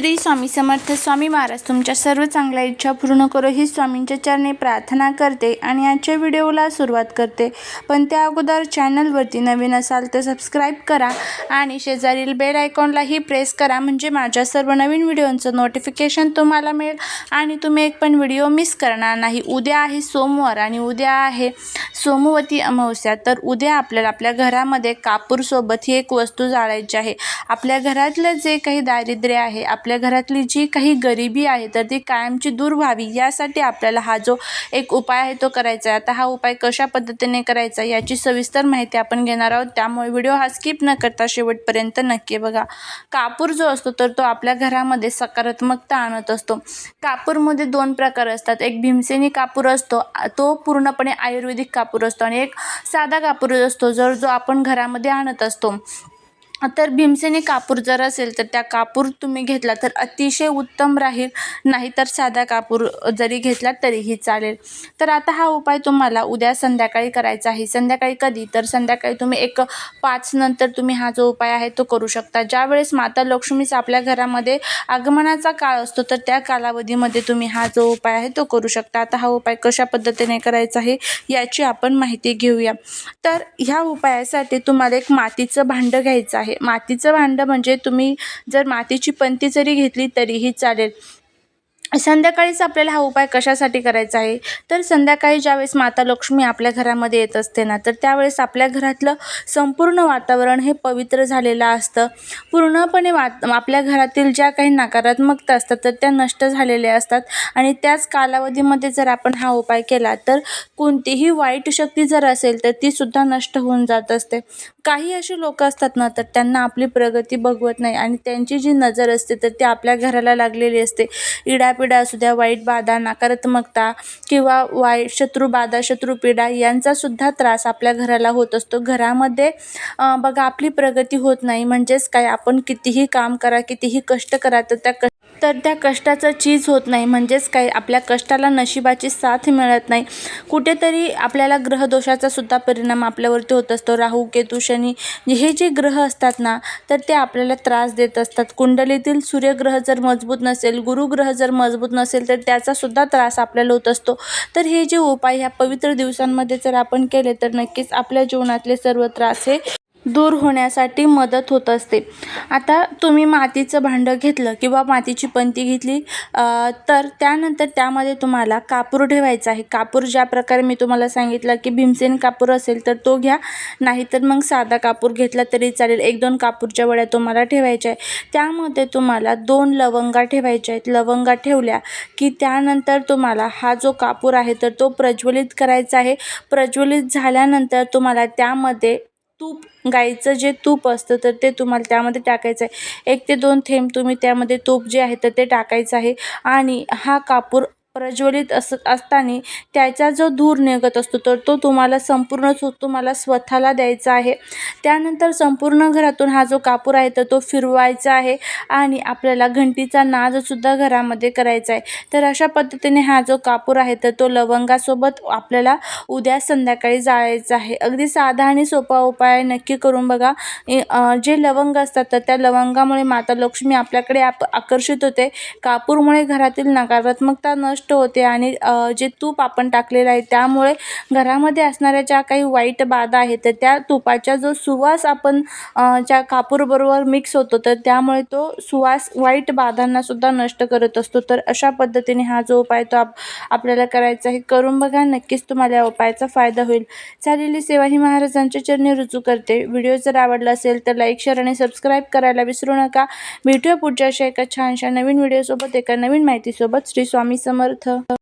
श्री स्वामी समर्थ स्वामी महाराज तुमच्या सर्व चांगल्या इच्छा पूर्ण करो ही स्वामींच्या चरणी प्रार्थना करते आणि आजच्या व्हिडिओला सुरुवात करते. पण त्या अगोदर चॅनलवरती नवीन असाल तर सबस्क्राईब करा आणि शेजारील बेल आयकॉनलाही प्रेस करा म्हणजे माझ्या सर्व नवीन व्हिडिओंचं नोटिफिकेशन तुम्हाला मिळेल आणि तुम्ही एक पण व्हिडिओ मिस करणार नाही. उद्या आहे सोमवार आणि उद्या आहे सोमवती अमावस्या तर उद्या आपल्याला आपल्या घरामध्ये कापूरसोबत ही एक वस्तू जाळायची आहे. आपल्या घरातलं जे काही दारिद्र्य आहे आपल्या आपल्या घरातली जी काही गरिबी आहे तर ती कायमची दूर व्हावी यासाठी आपल्याला हा जो एक उपाय आहे तो करायचा आहे. आता हा उपाय कशा पद्धतीने करायचा याची सविस्तर माहिती आपण घेणार आहोत. त्यामुळे व्हिडिओ हा स्किप न करता शेवटपर्यंत नक्की बघा. कापूर जो असतो तर तो आपल्या घरामध्ये सकारात्मकता आणत असतो. कापूरमध्ये दोन प्रकार असतात. एक भीमसेनी कापूर असतो तो पूर्णपणे आयुर्वेदिक कापूर असतो. आणि एक साधा कापूर असतो जर जो आपण घरामध्ये आणत असतो. तर भीमसेनी कापूर जर असेल तर त्या कापूर तुम्ही घेतला तर अतिशय उत्तम राहील. नाही तर साधा कापूर जरी घेतला तरीही चालेल. तर आता हा उपाय तुम्हाला उद्या संध्याकाळी करायचा आहे. संध्याकाळी कधी? तर संध्याकाळी तुम्ही एक पाच नंतर तुम्ही हा जो उपाय आहे तो करू शकता. ज्यावेळेस माता लक्ष्मीचा आपल्या घरामध्ये आगमनाचा काळ असतो तर त्या कालावधीमध्ये तुम्ही हा जो उपाय आहे तो करू शकता. आता हा उपाय कशा पद्धतीने करायचा आहे याची आपण माहिती घेऊया. तर ह्या उपायासाठी तुम्हाला एक मातीचं भांडं घ्यायचं आहे. मातीचं भांडं म्हणजे तुम्ही जर मातीची पंती जरी घेतली तरीही चालेल. संध्याकाळीच आपल्याला हा उपाय कशासाठी करायचा आहे? तर संध्याकाळी ज्यावेळेस माता लक्ष्मी आपल्या घरामध्ये येत असते ना तर त्यावेळेस आपल्या घरातलं संपूर्ण वातावरण हे पवित्र झालेलं असतं. पूर्णपणे वात आपल्या घरातील ज्या काही नकारात्मकता असतात तर त्या नष्ट झालेल्या असतात. आणि त्याच कालावधीमध्ये जर आपण हा उपाय केला तर कोणतीही वाईट शक्ती जर असेल तर तीसुद्धा नष्ट होऊन जात असते. काही अशी लोक असतात ना तर त्यांना आपली प्रगती बघवत नाही. आणि त्यांची जी नजर असते तर ती आपल्या घराला लागलेली असते. इडापिडा असू द्या वाईट बाधा नकारात्मकता किंवा वाईट शत्रुबाधा शत्रुपीडा यांचासुद्धा त्रास आपल्या घराला होत असतो. घरामध्ये बघा आपली प्रगती होत नाही म्हणजेच काय? आपण कितीही काम करा कितीही कष्ट करा तर त्या क तर त्या कष्टाचं चीज होत नाही. म्हणजेच काय? आपल्या कष्टाला नशिबाची साथ मिळत नाही. कुठेतरी आपल्याला ग्रहदोषाचा सुद्धा परिणाम आपल्यावरती होत असतो. राहू केतू शनी हे जे ग्रह असतात ना तर ते आपल्याला त्रास देत असतात. कुंडलीतील सूर्यग्रह जर मजबूत नसेल गुरुग्रह जर मजबूत नसेल तर त्याचासुद्धा त्रास आपल्याला होत असतो. तर हे जे उपाय ह्या पवित्र दिवसांमध्ये जर आपण केले तर नक्कीच आपल्या जीवनातले सर्व त्रास हे दूर होण्यासाठी मदत होत असते. आता तुम्ही मातीचं भांडं घेतलं किंवा मातीची पंती घेतली तर त्यानंतर त्यामध्ये तुम्हाला कापूर ठेवायचा आहे. कापूर ज्या प्रकारे मी तुम्हाला सांगितलं की भीमसेन कापूर असेल तर तो घ्या. नाहीतर मग साधा कापूर घेतला तरी चालेल. एक दोन कापूरच्या वड्या तुम्हाला ठेवायच्या आहे त्यामध्ये तुम्हाला दोन लवंगा ठेवायच्या आहेत. लवंगा ठेवल्या की त्यानंतर तुम्हाला हा जो कापूर आहे तर तो प्रज्वलित करायचा आहे. प्रज्वलित झाल्यानंतर तुम्हाला त्यामध्ये तूप गाईचं जे तूप असतं तर ते तुम्हाला त्यामध्ये टाकायचं आहे. एक ते दोन थेंब तुम्ही त्यामध्ये तूप जे आहे तर ते टाकायचं आहे. आणि हा कापूर प्रज्वलित अस असताना त्याचा जो धूर निघत असतो तर तो तुम्हाला संपूर्ण सो तुम्हाला स्वतःला द्यायचा आहे. त्यानंतर संपूर्ण घरातून हा जो कापूर आहे तर तो फिरवायचा आहे आणि आपल्याला घंटीचा नादसुद्धा घरामध्ये करायचा आहे. तर अशा पद्धतीने हा जो कापूर आहे तर तो लवंगासोबत आपल्याला उद्या संध्याकाळी जाळायचा आहे. अगदी साधा आणि सोपा उपाय नक्की करून बघा. जे लवंग असतात तर त्या लवंगामुळे माता लक्ष्मी आपल्याकडे आप आकर्षित होते. कापूरमुळे घरातील नकारात्मकता नष्ट नष्ट होते आणि जे तूप आपण टाकलेलं आहे त्यामुळे घरामध्ये असणाऱ्या ज्या काही वाईट बाधा आहेत तर त्या तुपाचा जो सुवास आपण ज्या कापूरबरोबर मिक्स होतो तर त्यामुळे तो सुवास वाईट बाधांनासुद्धा नष्ट करत असतो. तर अशा पद्धतीने हा जो उपाय तो आप आपल्याला करायचा आहे करून बघा नक्कीच तुम्हाला या उपायाचा फायदा होईल. झालेली सेवा ही महाराजांच्या चरणी रुजू करते. व्हिडिओ जर आवडला असेल तर लाईक शेअर आणि सबस्क्राईब करायला विसरू नका. भेटूया पुढच्या अशा एका छानशा नवीन व्हिडिओसोबत एका नवीन माहितीसोबत. श्री स्वामी समर्थ. अर्थ